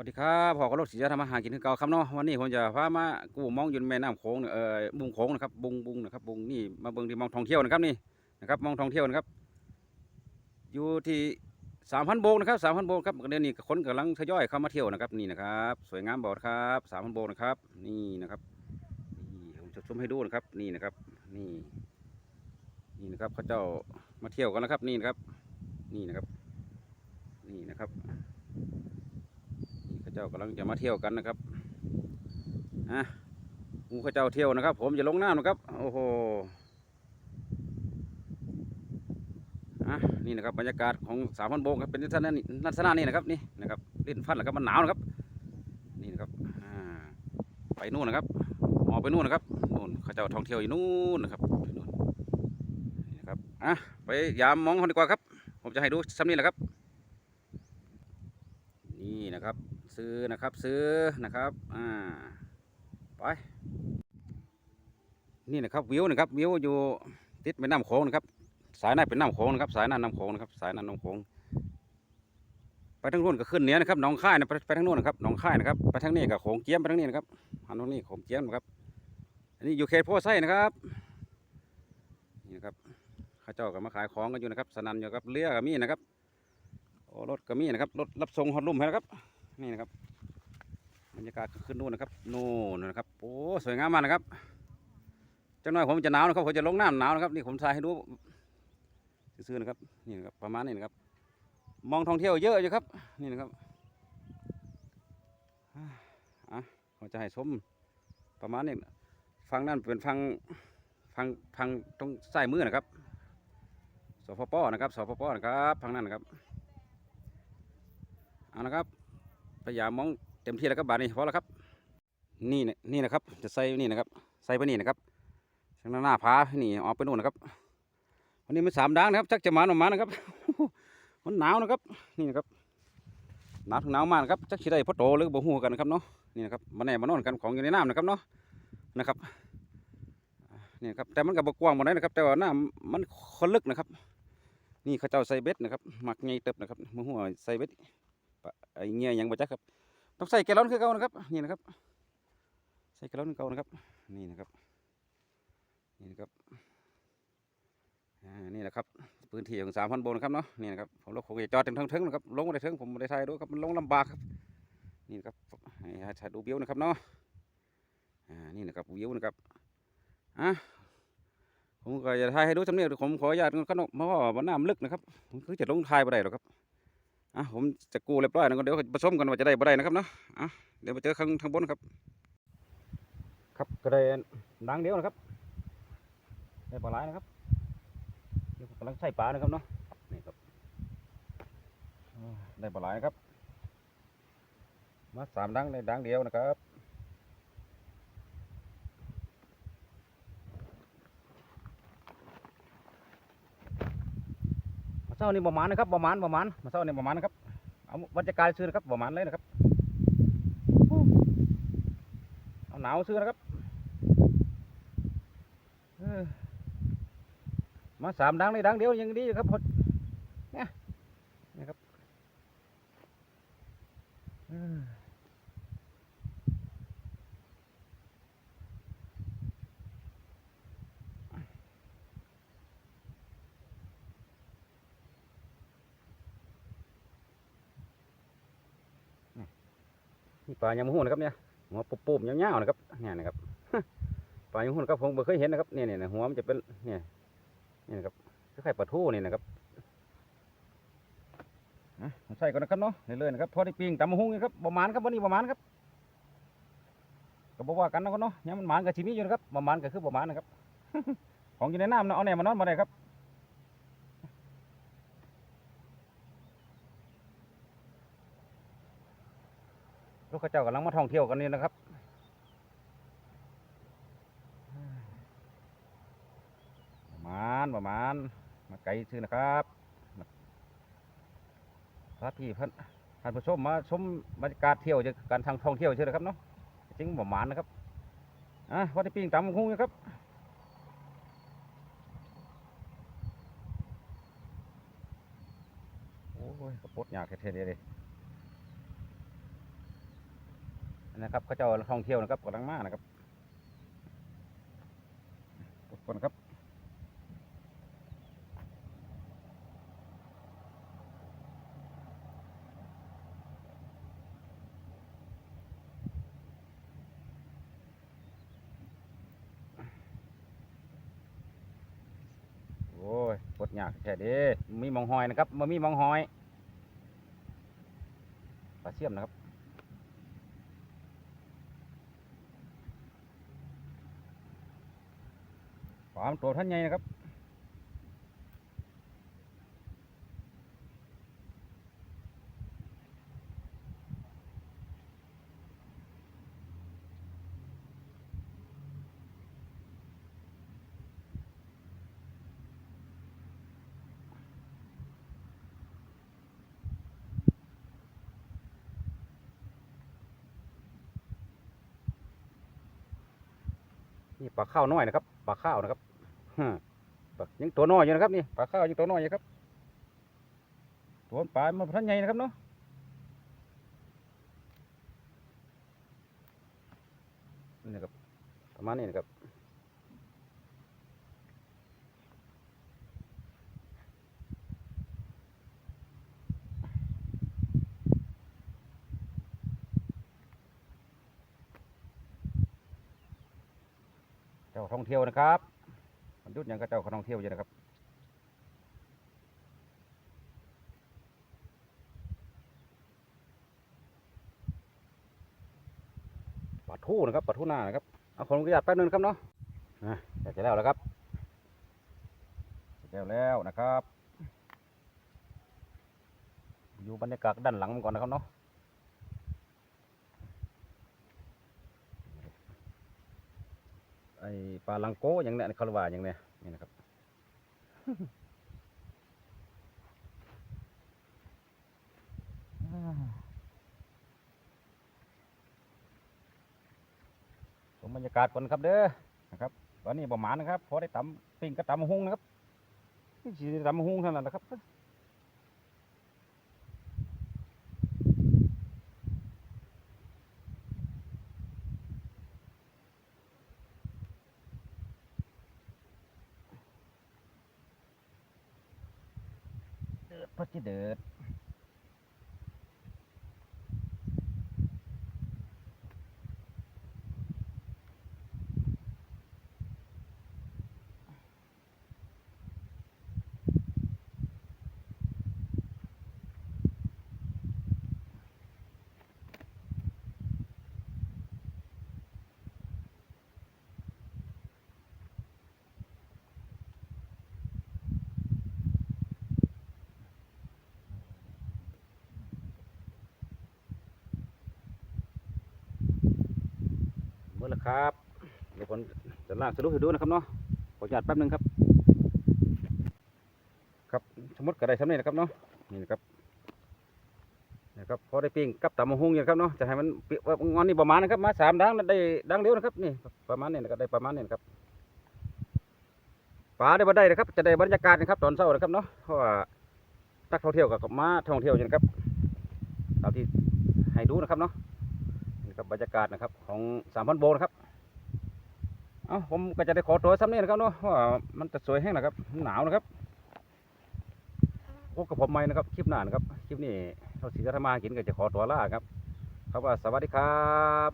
วัสดีครับพ่อกรถสีจะทำอาหารกินคือเก่าครับเนาะวันนี้ผมจะพามากู้มองยืนแม่น้ำโขงเอ่อบุงโขงนะครับบุงบุงนะครับบุงนี่มาเบิ่งที่มองท่องเที่ยวนะครับนี่นะครับมองท่องเที่ยวนะครับ อยู่ที่สามพันโบกนะครับสามพันโบกครับเดี๋ยวนี้คนกำลังทยอยเข้ามาเที่ยวนะครับนี่นะครับสวยงามบ่ครับสามพันโบกนะครับนี่นะครับนี่ผมจะชมให้ดูนะครับนี่นะครับนี่นี่นะครับเขาเจ้ามาเที่ยวกันแล้วครับนี่นะครับนี่นะครับนี่นะครับ จ้ากำลังจะมาเที่ยวกันนะครับอะหมูข้าเจ้าเที่ยวนะครับ ผมจะลงน้ำนะครับ โอ้โหอะนี่นะครับบรรยากาศของสามพันโบกครับเป็นลักษณะนี้ลักษณะนี้นะครับนี่นะครับลิ้นฟันแล้วครับมันหนาวนะครับ นี่นะครับอ่าไปนู่นนะครับออกไปนู่นนะครับนู่นข้าเจ้าท่องเที่ยวอยู่นู่นนะครับนู่นนี่นะครับอะไปยามมองเขาดีกว่าครับ ผมจะให้ดูซ้ำนี่แหละครับ นี่นะครับ ซื้อนะครับซื้อนะครับอ่าไปนี่นะครับวิวนะครับวิวอยู่ติดแม่น้ำโขงนะครับสายน้ำเป็นน้ำโขงนะครับ สายน้ำน้ำโขงนะครับ สายน้ำน้ำโขงไปทางโน้นก็ขึ้นเหนือนะครับหนองค่ายนะไปทางโน้นนะครับหนองค่ายนะครับไปทางนี้ก็โขงเจียมไปทางนี้นะครับอันนู้นนี่โขงเจียมนะครับอันนี้อยู่เขตโพไซนะครับนี่นะครับข้าเจ้าก็มาขายของกันอยู่นะครับ สนันอยู่ครับเรือก็มีนะครับโอ้รถก็มีนะครับรถรับส่งฮอตลุ่มให้นะครับ นี่นะครับบรรยากาศขึ้นนู่นนะครับนู่นนะครับโอ้สวยงามมากนะครับจังหน่อยผมจะหนาวนะครับผมจะลงน้ำหนาวนะครับนี่ผมถ่ายให้ดูซื่อๆนะครับนี่นะครับประมาณนี้นะครับ มองท่องเที่ยวเยอะอยู่ครับ นี่นะครับอะผมจะให้ชมประมาณนี้ฟังนั่นเป็นฟังฟังฟังตรงใต้มือนะครับสพปนะครับสพปนะครับฟังนั่นนะครับเอาละครับ พยายามมองเต็มที่แล้วครับบาทนี้พอแล้วครับ นี่นะนี่นะครับ จะใส่นี่นะครับ ใส่ไปนี่นะครับทางหน้าผานี่ออกไปนู่นนะครับ วันนี้มันสามดังนะครับจักจะมาหนอมานะครับ มันหนาวนะครับ นี่นะครับหนาวถึงหนาวมากนะครับจักสิได้พอโตหรือบ่ฮู้กันนะครับเนาะนี่นะครับมาแน่มานอนกันของอยู่ในน้ำนะครับเนาะนะครับนี่นะครับแต่มันก็บ่กว้างบ่ได้นะครับ แต่ว่าน้ำมันคนลึกนะครับ นี่เขาเจ้าใส่เบ็ดนะครับหมักไงเติบนะครับมือหัวใส่เบ็ด ไอ้เงี้ยยังบ่จักครับ ต้องใส่แกลลอนคือเก่านะครับ นี่นะครับ ใส่แกลลอนเก่านะครับ นี่นะครับนี่นะครับอ่านี่นะครับพื้นที่ของสามพันโบนะครับเนาะนี่นะครับผมรถคงจะจอดเต็มทั้งเทิงนะครับลงมาได้เทิงผมไม่ได้ถ่ายดูครับมันลงลำบากครับนี่นะครับให้ถ่ายดูวิวนะครับเนาะอ่านี่นะครับวิวนะครับอะผมก็จะถ่ายให้ดูสำเนียงผมขออนุญาตกันครับเพราะว่ามันน้ำลึกนะครับผมคือจะลงถ่ายบ่ได้หรอกครับ อะผมจะกู้เรียบร้อยนะก็เดี๋ยวผสมกันว่าจะได้บ่ได้นะครับเนาะอะเดี๋ยวมาเจอข้างข้างบนครับ ครับก็ได้ดังเดียวนะครับได้ปลาไหลนะครับเดี๋ยวกำลังใส่ปลานะครับเนาะนี่ครับได้ปลาไหลนะครับ มาสามดังในดังเดียวนะครับ มาเช้านี่ประมาณนะครับประมาณประมาณมาเช้านี่ประมาณนะครับเอาบรรยากาศซื้อนะครับประมาณเลยนะครับเอาหนาวซื้อนะครับมาสามดังเลยดังเดียวยังดีครับพดเนี่ยนะครับ ปลายำหูนะครับเนี่ยหัวปุบๆยาวๆนะครับเนี่ยนะครับปลายำหูนะครับผมเคยเห็นนะครับเนี่ยเนี่ยหัวมันจะเป็นเนี่ยนี่นะครับคล้ายๆปลาทูนี่นะครับอะใส่ก่อนนะครับเนาะเรื่อยๆนะครับพอได้ปิ้งตำมะฮุ่นะครับประมาณครับวันนี้ประมาณครับก็บอกว่ากันนะครับเนาะยังมันหมานกับชิมีอยู่นะครับประมาณก็คือประมาณนะครับ ของอยู่ในน้ำเนาะเอาแหนมานอนมาได้ครับ ลูกข้าเจ้ากำลังมาท่องเที่ยวกันนี่นะครับประมาณประมาณมาไกลซื้อนะครับพระพี่พันท่านผู้ชมมาชมบรรยากาศเที่ยวจากการทางท่องเที่ยวเชื่อนะครับเนาะจริงประมาณนะครับอะพอได้ปิ้งตำคุ้งนะครับโอ้ยกระปดยากแท้เลย นะครับเขาจ้าท่องเที่ยวนะครับกำลังมากนะครับทุกคนครับโอ้ยปดยากแค่เด้มีมองหอยนะครับมามีมองหอยปลาเสี่ยมนะครับ ปลามตัวท่านใหญ่นะครับนี่ปลาข้าวน้อยนะครับปลาข้าวนะครับ ปลายังตัวน้อยอยู่นะครับนี่ปลาข้าวยังตัวน้อยอยู่ครับ ตัวปลามาท่านใหญ่นะครับเนาะนี่ครับประมาณนี้นะครับเจ้าท่องเที่ยวนะครับ มันยุดหยังก็เจ้าท่องเที่ยวอยู่นะครับปลาทูนะครับปลาทูหน้านะครับเอาคนกระยาดแป๊บนึงครับเนาะนะเสร็จแล้วแล้วครับเสร็จแล้วแล้วนะครับ อยู่บรรยากาศด้านหลังมันก่อนนะครับเนาะไอปลาลังโก้อย่างเนี้ยเขาเรียกว่าอย่างเนี้ย นี่นะครับ ชมบรรยากาศก่อนครับเด้อนะครับ ตอนนี้ประมาณนะครับ พอได้ตำปิ้งก็ตำหุ้งนะครับนี่สิได้ตำหุ้งเท่านั้นนะครับ เดือดพอจิเดือ ดเมื่อละครับเดี๋ยวผมจะลากสรุปให้ดูนะครับเนาะขออนุญาตแป๊บหนึงครับ ครับสมมติก็ได้สำเร็จนะครับเนาะนี่นะครับนะครับพอได้ปิ้งกับตำมะฮุงอย่างครับเนาะจะให้มันเปียกงอนนี่ประมาณนะครับมาสามดังได้ดังเดียวนะครับนี่ประมาณนี้นะครับได้ประมาณนี้นะครับปลาได้บ่ได้นะครับ จะได้บรรยากาศนะครับ ตอนเช้านะครับเนาะเพราะว่านักท่องเที่ยวกับมาท่องเที่ยวอยู่นะครับตามที่ให้ดูนะครับเนาะ ครับบรรยากาศนะครับ ของสามพันโบนะครับเอ้าผมก็จะได้ขอตัวซ้ำนี่นะครับเนาะเพราะว่ามันจะสวยแห้งนะครับ หนาวนะครับพบกับผมใหม่นะครับ คลิปหน้านะครับ คลิปนี้เราสีธรรมาหากินก็จะขอตัวลาครับ ครับว่าสวัสดีครับ